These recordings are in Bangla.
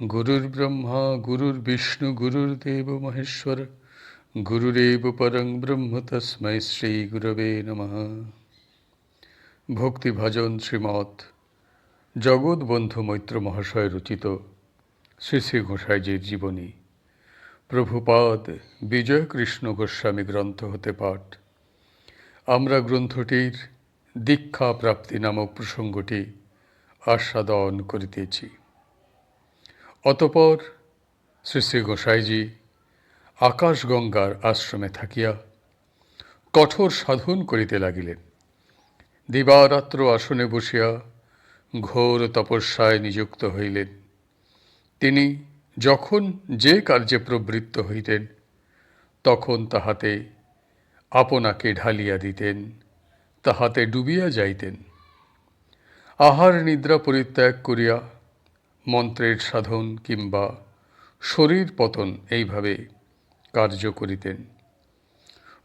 গুরুর্ব্রহ্মা গুরুর্বিষ্ণু গুরুর্দেব মহেশ্বর, গুরুরেব পরং ব্রহ্ম তস্मै শ্রী গুরবে নমঃ। ভক্তিভজন শ্রীমৎ জগৎবন্ধু মৈত্র মহাশয় রচিত শ্রী শ্রী গোসাইজির জীবনী। প্রভুপাদ বিজয়কৃষ্ণ গোস্বামী গ্রন্থ হতে পাঠ। আমরা গ্রন্থটির দীক্ষা প্রাপ্তি নামক প্রসঙ্গটি আস্বাদন করিতেছি। অতপর শ্রী শ্রী গোসাইজি আকাশগঙ্গার আশ্রমে থাকিয়া কঠোর সাধন করিতে লাগিলেন। দিবারাত্র আসনে বসিয়া ঘোর তপস্যায় নিযুক্ত হইলেন। তিনি যখন যে কার্যে প্রবৃত্ত হইতেন, তখন তাহাতে আপনাকে ঢালিয়া দিতেন, তাহাতে ডুবিয়া যাইতেন। আহার নিদ্রা পরিত্যাগ করিয়া মন্ত্রের সাধন কিংবা শরীর পতন এইভাবে কার্য করিতেন।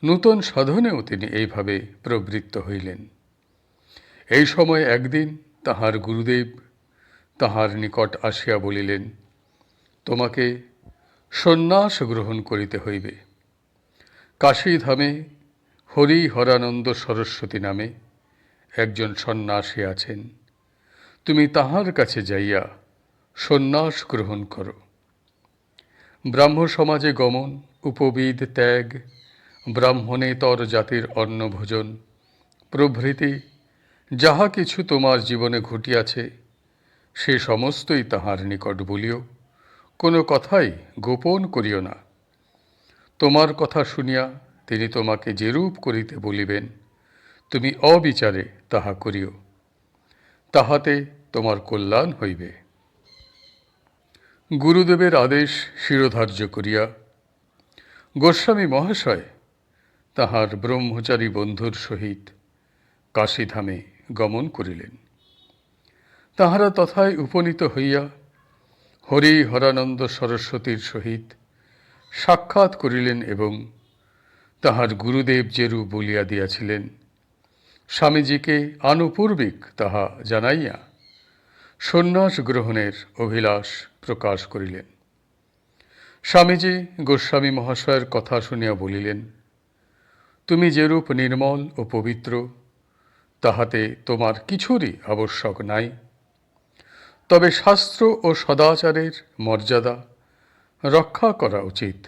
নূতন সাধনেও তিনি এইভাবে প্রবৃত্ত হইলেন। এই সময় একদিন তাহার গুরুদেব তাহার নিকট আসিয়া বলিলেন, তোমাকে সন্ন্যাস গ্রহণ করিতে হইবে। কাশীধামে হরি হরানন্দ সরস্বতী নামে একজন সন্ন্যাসী আছেন। তুমি তাহার কাছে যাইয়া সন্ন্যাস গ্রহণ করো। ব্রাহ্ম সমাজে গমন, উপবিদ ত্যাগ ব্রাহ্মণেতর জাতির অন্নভোজন, প্রভৃতি যাহা কিছু তোমার জীবনে ঘটিয়াছে, সে সমস্তই তাহার নিকট বলিও, কোনো কথাই গোপন করিও না। তোমার কথা শুনিয়া তিনি তোমাকে যেরূপ করিতে বলিবেন, তুমি অবিচারে তাহা করিও। তাহাতে তোমার কল্যাণ হইবে। গুরুদেবের আদেশ শিরোধার্য করিয়া গোস্বামী মহাশয় তাহার ব্রহ্মচারী বন্ধুর সহিত কাশীধামে গমন করিলেন। তাহারা তথায় উপনীত হইয়া হরি হরানন্দ সরস্বতীর সহিত সাক্ষাৎ করিলেন এবং তাহার গুরুদেব যেরু বলিয়া দিয়াছিলেন, স্বামীজিকে আনুপূর্বিক তাহা জানাইয়া সন্ন্যাস গ্রহণের অভিলাষ প্রকাশ করিলেন। স্বামীজি গোস্বামী মহাশয়ের কথা শুনিয়া বলিলেন, তুমি যেরূপ নির্মল ও পবিত্র, তাহাতে তোমার কিছুরই আবশ্যক নাই। তবে শাস্ত্র ও সদাচারের মর্যাদা রক্ষা করা উচিত।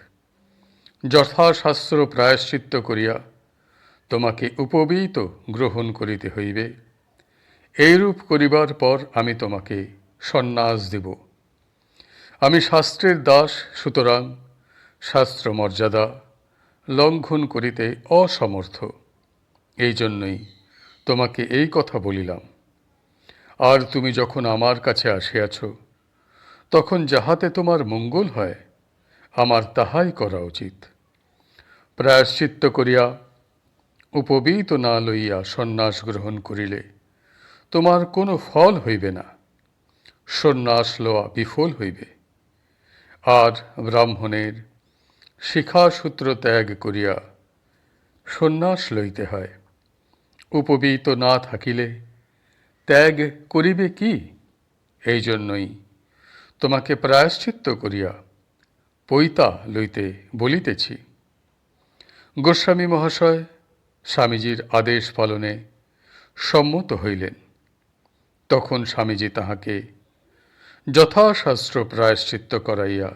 যথাশাস্ত্র প্রায়শ্চিত্ত করিয়া তোমাকে উপবীত গ্রহণ করিতে হইবে। এইরূপ করিবার পর আমি তোমাকে সন্ন্যাস দেব। আমি শাস্ত্রের দাস, সুতরাং শাস্ত্র মর্যাদা লঙ্ঘন করিতে অসমর্থ। এই জন্যই তোমাকে এই কথা বলিলাম। আর তুমি যখন আমার কাছে আসিয়াছ, তখন যাহাতে তোমার মঙ্গল হয়, আমার তাহাই করা উচিত। প্রায়শ্চিত্ত করিয়া উপবীত না লইয়া সন্ন্যাস গ্রহণ করিলে তোমার কোনো ফল হইবে না। সন্ন্যাস লওয়া বিফল হইবে। আর ব্রাহ্মণের শিখাসূত্র ত্যাগ করিয়া সন্ন্যাস লইতে হয়। উপবীত না থাকিলে ত্যাগ করিবে কি? এই জন্যই তোমাকে প্রায়শ্চিত্ত করিয়া পৈতা লইতে বলিতেছি। গোস্বামী মহাশয় স্বামীজির আদেশ পালনে সম্মত হইলেন। তখন স্বামীজি তাহাকে যথাশাস্ত্র প্রায়শ্চিত্ত করাইয়া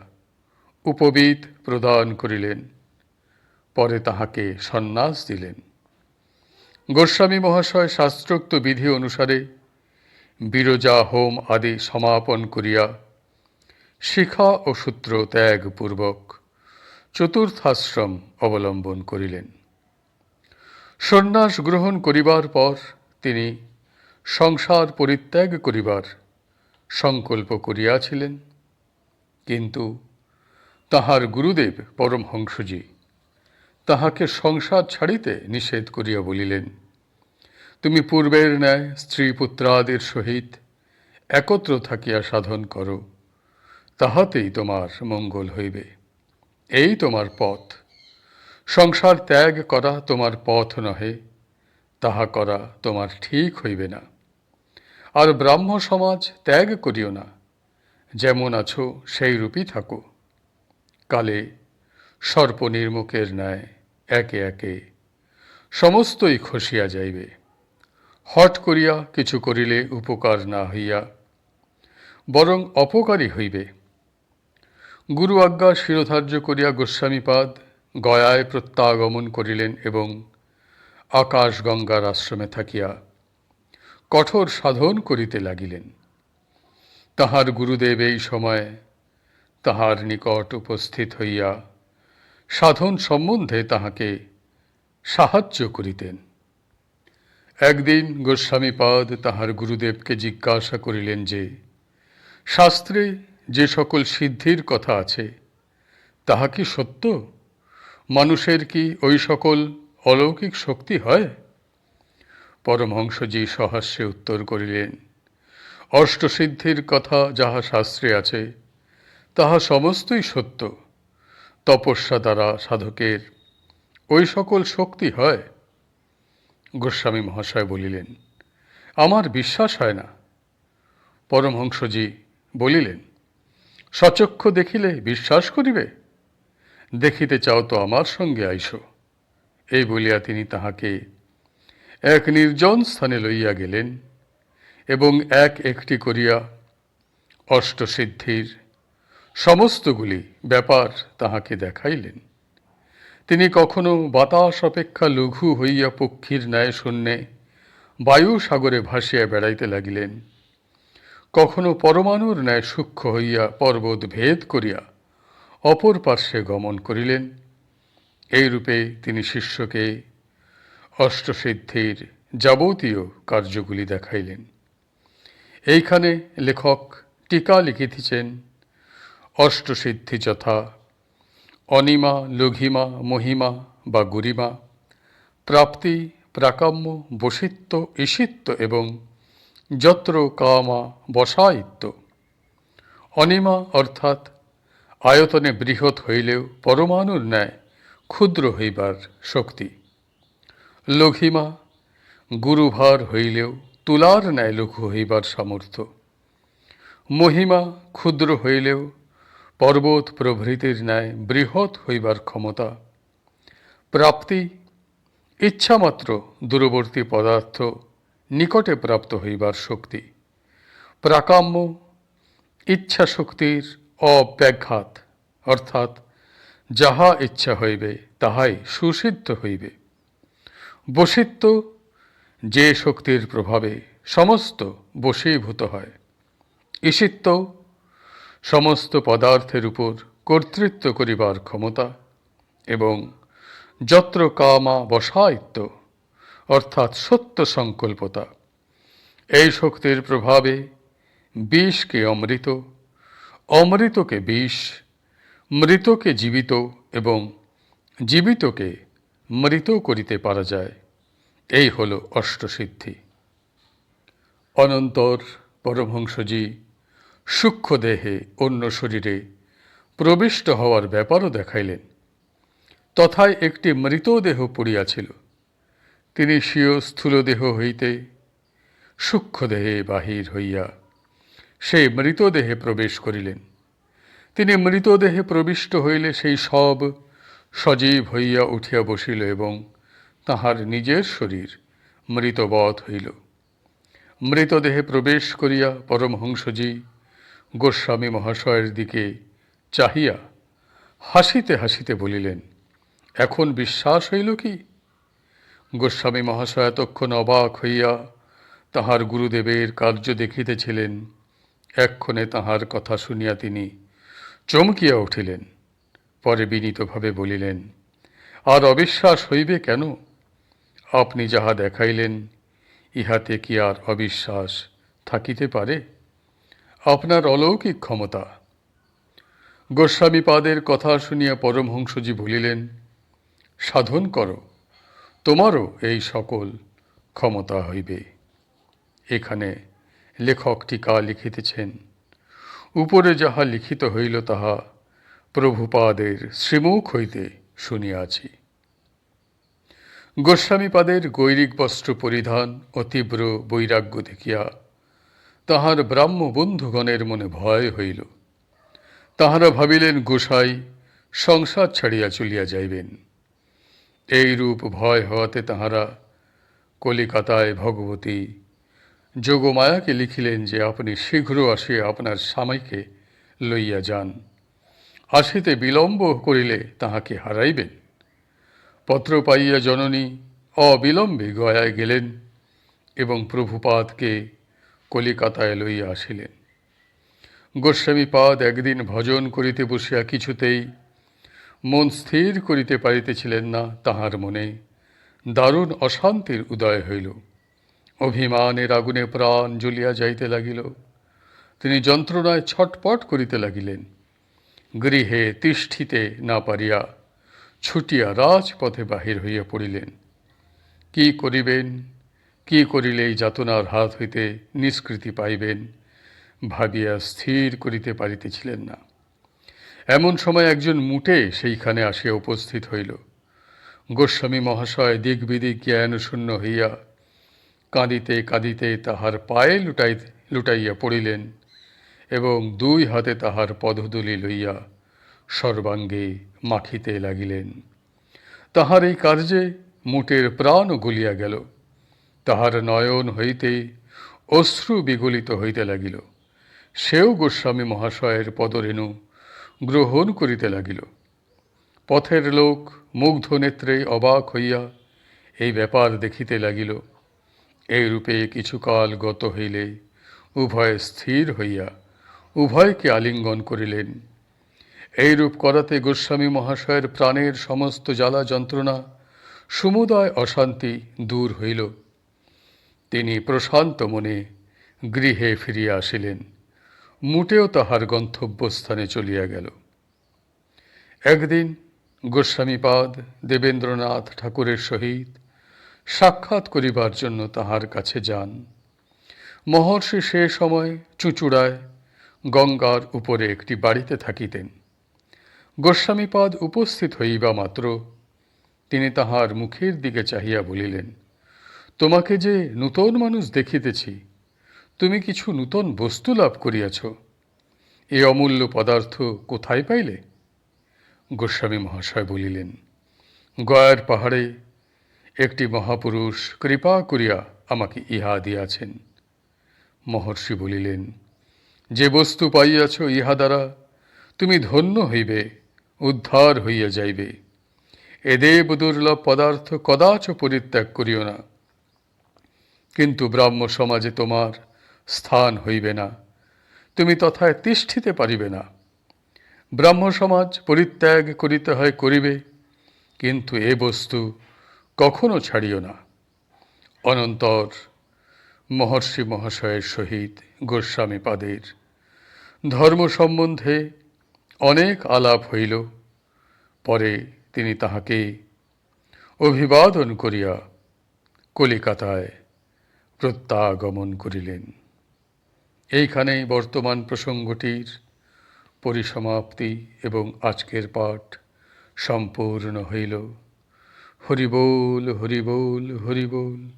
উপবিদ প্রদান করিলেন। পরে তাহাকে সন্ন্যাস দিলেন। গোস্বামী মহাশয় শাস্ত্রোক্ত বিধি অনুসারে বিরজা হোম আদি সমাপন করিয়া শিখা ও সূত্র ত্যাগপূর্বক চতুর্থাশ্রম অবলম্বন করিলেন। সন্ন্যাস গ্রহণ করিবার পর তিনি সংসার পরিত্যাগ করিবার সংকল্প করিয়াছিলেন। কিন্তু তাহার গুরুদেব পরমহংসজি তাহাকে সংসার ছাড়িতে নিষেধ করিয়া বলিলেন, তুমি পূর্বের ন্যায় স্ত্রী পুত্রাদির সহিত একত্র থাকিয়া সাধন করো। তাহাতেই তোমার মঙ্গল হইবে। এই তোমার পথ। সংসার ত্যাগ করা তোমার পথ নহে, তাহা করা তোমার ঠিক হইবে না। আর ব্রাহ্ম সমাজ ত্যাগ করিও না। যেমন আছো সেই রূপই থাকো। কালে সর্পনির্মুখের ন্যায় একে একে সমস্তই খসিয়া যাইবে। হট করিয়া কিছু করিলে উপকার না হইয়া বরং অপকারী হইবে। গুরু আজ্ঞা শিরোধার্য করিয়া গোস্বামীপাদ গয়ায় প্রত্যাগমন করিলেন এবং আকাশগঙ্গার আশ্রমে থাকিয়া কঠোর সাধন করিতে লাগিলেন। তাহার গুরুদেব এই সময় তাহার নিকট উপস্থিত হইয়া সাধন সম্বন্ধে তাহাকে সাহায্য করিতেন। একদিন গোস্বামীপাদ তাহার গুরুদেবকে জিজ্ঞাসা করিলেন যে, শাস্ত্রে যে সকল সিদ্ধির কথা আছে, তাহা কি সত্য? মানুষের কি ওই সকল অলৌকিক শক্তি হয়? পরমহংসজি সহাস্যে উত্তর করিলেন, অষ্টসিদ্ধির কথা যাহা শাস্ত্রে আছে, তাহা সমস্তই সত্য। তপস্যা দ্বারা সাধকের ওই সকল শক্তি হয়? গোস্বামী মহাশয় বলিলেন, আমার বিশ্বাস হয় না। পরমহংসজি বলিলেন, সচক্ষ দেখিলে বিশ্বাস করিবে? দেখিতে চাও তো আমার সঙ্গে আইসো। এই বলিয়া তিনি তাহাকে এক নির্জন স্থানে লইয়া গেলেন এবং এক একটি করিয়া অষ্টসিদ্ধির সমস্তগুলি ব্যাপার তাহাকে দেখাইলেন। তিনি কখনো বাতাস অপেক্ষা লঘু হইয়া পক্ষীর ন্যায় শূন্যে বায়ু সাগরে ভাসিয়া বেড়াইতে লাগিলেন। কখনো পরমাণুর ন্যায় সূক্ষ্ম হইয়া পর্বত ভেদ করিয়া অপর পার্শ্বে গমন করিলেন। এইরূপে তিনি শিষ্যকে অষ্টসিদ্ধির যাবতীয় কার্যগুলি দেখাইলেন। এইখানে লেখক টিকা লিখিতেছেন, অষ্টসিদ্ধি যথা, অনিমা, লঘিমা, মহিমা বা গরিমা, প্রাপ্তি, প্রাকাম্য, বসিত্ব ঈশিত্ব এবং যত্র, কামা, বসায়িত্ব। অনিমা অর্থাৎ আয়তনে বৃহৎ হইলেও পরমাণুর ন্যায় ক্ষুদ্র হইবার শক্তি। লঘিমা গুরুভার হইলেও তুলার ন্যায় লঘু হইবার সামর্থ্য। মহিমা, ক্ষুদ্র হইলেও পর্বত প্রভৃতির ন্যায় বৃহৎ হইবার ক্ষমতা। প্রাপ্তি, ইচ্ছামাত্র দূরবর্তী পদার্থ নিকটে প্রাপ্ত হইবার শক্তি। প্রাকাম্য ইচ্ছা শক্তির অব্যাঘাত, অর্থাৎ যাহা ইচ্ছা হইবে, তাহাই সুসিদ্ধ হইবে। বসিত্ব যে শক্তির প্রভাবে সমস্ত বশীভূত হয়। ঈশিত্ব সমস্ত পদার্থের উপর কর্তৃত্ব করিবার ক্ষমতা এবং যত্র কামা বসায়িত্ব, অর্থাৎ সত্য সংকল্পতা, এই শক্তির প্রভাবে বিষকে অমৃত, অমৃতকে বিষ, মৃতকে জীবিত এবং জীবিতকে মৃত করিতে পারা যায়। এই হল অষ্টসিদ্ধি। অনন্তর পরমহংসজি সূক্ষ্ম দেহে অন্য শরীরে প্রবিষ্ট হওয়ার ব্যাপারও দেখাইলেন। তথায় একটি মৃতদেহ পড়িয়াছিল। তিনি স্বীয় স্থূলদেহ হইতে সূক্ষ্মদেহে বাহির হইয়া সেই মৃতদেহে প্রবেশ করিলেন। তিনি মৃতদেহে প্রবিষ্ট হইলে সেই সব সজীব হইয়া উঠিয়া বসিল এবং তাহার নিজের শরীর মৃতবধ হইল। মৃতদেহে প্রবেশ করিয়া পরমহংসজি গোস্বামী মহাশয়ের দিকে চাহিয়া হাসিতে হাসিতে বলিলেন, এখন বিশ্বাস হইল কি? গোস্বামী মহাশয় এতক্ষণ অবাক হইয়া তাহার গুরুদেবের কার্য দেখিতেছিলেন। এক্ষণে তাহার কথা শুনিয়া তিনি চমকিয়া উঠিলেন। পরে বিনীতভাবে বলিলেন, আর অবিশ্বাস হইবে কেন? আপনি যাহা দেখাইলেন, ইহাতে কি আর অবিশ্বাস থাকিতে পারে? আপনার অলৌকিক ক্ষমতা। গোস্বামীপাদের কথা শুনিয়া পরমহংসজি বলিলেন, সাধন করো, তোমারও এই সকল ক্ষমতা হইবে। এখানে লেখক টিকা লিখিতেছেন, উপরে যাহা লিখিত হইল তাহা প্রভুপাদের শ্রীমুখ হইতে শুনিয়াছি। গোস্বামীপাদের গৈরিক বস্ত্র পরিধান ও তীব্র বৈরাগ্য দেখিয়া তাহার ব্রাহ্ম বন্ধুগণের মনে ভয় হইল। তাহারা ভাবিলেন, গোসাই, সংসার ছাড়িয়া চলিয়া যাইবেন। এই রূপ ভয় হওয়াতে তাহারা কলিকাতায় ভগবতী যোগমায়াকে লিখিলেন যে, আপনি শীঘ্র আসিয়া আপনার স্বামীকে লইয়া যান। আসিতে বিলম্ব করিলে তাহাকে হারাইবেন। পত্র পাইয়া জননী অবিলম্বে গয়ায় গেলেন এবং প্রভুপাদকে কলিকাতায় লইয়া আসিলেন। গোস্বামীপাদ একদিন ভজন করিতে বসিয়া কিছুতেই মন স্থির করিতে পারিতেছিলেন না তাহার মনে। দারুণ অশান্তির উদয় হইল। অভিমানের আগুনে প্রাণ জ্বলিয়া যাইতে লাগিল। তিনি যন্ত্রণায় ছটপট করিতে লাগিলেন। গৃহে তিষ্ঠিতে না পারিয়া ছুটিয়া রাজপথে বাহির হইয়া পড়িলেন। কি করিবেন? কি করিলে এই যাতনার হাত হইতে নিষ্কৃতি পাইবেন? ভাবিয়া স্থির করিতে পারিতেছিলেন না। এমন সময় একজন মুটে সেইখানে আসিয়া উপস্থিত হইল। গোস্বামী মহাশয় দিক বিদিক জ্ঞান শূন্য হইয়া কাঁদিতে কাঁদিতে তাহার পায়ে লুটাই, লুটাইয়া পড়িলেন এবং দুই হাতে তাহার পদধূলি লইয়া সর্বাঙ্গে মাখিতে লাগিলেন। তাহার এই কার্যে মুটের প্রাণ গুলিয়া গেল। তাহার নয়ন হইতে অশ্রু বিগলিত হইতে লাগিল। সেও গোস্বামী মহাশয়ের পদরেণু গ্রহণ করিতে লাগিল। পথের লোক মুগ্ধ নেত্রে অবাক হইয়া এই ব্যাপার দেখিতে লাগিল। এই রূপে কিছুকাল গত হইলে উভয় স্থির হইয়া উভয়কে আলিঙ্গন করিলেন। এইরূপ করাতে গোস্বামী মহাশয়ের প্রাণের সমস্ত জ্বালা যন্ত্রণা, সমুদয় অশান্তি দূর হইল। তিনি প্রশান্ত মনে গৃহে ফিরিয়া আসিলেন। মুটেও তাহার গন্তব্যস্থানে চলিয়া গেল। একদিন গোস্বামীপাদ দেবেন্দ্রনাথ ঠাকুরের সহিত সাক্ষাৎ করিবার জন্য তাহার কাছে যান। মহর্ষি সে সময় চুঁচুড়ায় গঙ্গার উপরে একটি বাড়িতে থাকিতেন। গোস্বামীপাদ উপস্থিত হইবা মাত্র। তিনি তাহার মুখের দিকে চাহিয়া বলিলেন, তোমাকে যে নূতন মানুষ দেখিতেছি, তুমি কিছু নূতন বস্তু লাভ করিয়াছ। এ অমূল্য পদার্থ কোথায় পাইলে? গোস্বামী মহাশয় বলিলেন, গয়ার পাহাড়ে একটি মহাপুরুষ কৃপা করিয়া আমাকে ইহা দিয়াছেন। মহর্ষি বলিলেন, যে বস্তু পাইয়াছ ইহা দ্বারা তুমি ধন্য হইবে। উদ্ধার হইয়া যাইবে। এদেব দুর্লভ পদার্থ কদাচ পরিত্যাগ করিও না। কিন্তু ব্রাহ্ম সমাজে তোমার স্থান হইবে না। তুমি তথায় তিষ্ঠিতে পারিবে না। ব্রাহ্ম সমাজ পরিত্যাগ করিতে হয় করিবে, কিন্তু এ বস্তু কখনো ছাড়িও না। অনন্তর মহর্ষি মহাশয়ের সহিত গোস্বামী পাদের ধর্ম সম্বন্ধে অনেক আলাপ হইল। পরে তিনি তাহাকে অভিবাদন করিয়া কলিকাতায় প্রত্যাগমন করিলেন। এইখানেই বর্তমান প্রসঙ্গটির পরিসমাপ্তি এবং আজকের পাঠ সম্পূর্ণ হইল। হরিবোল হরিবোল হরিবোল,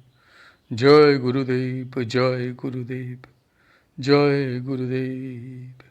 জয় গুরুদেব জয় গুরুদেব জয় গুরুদেব।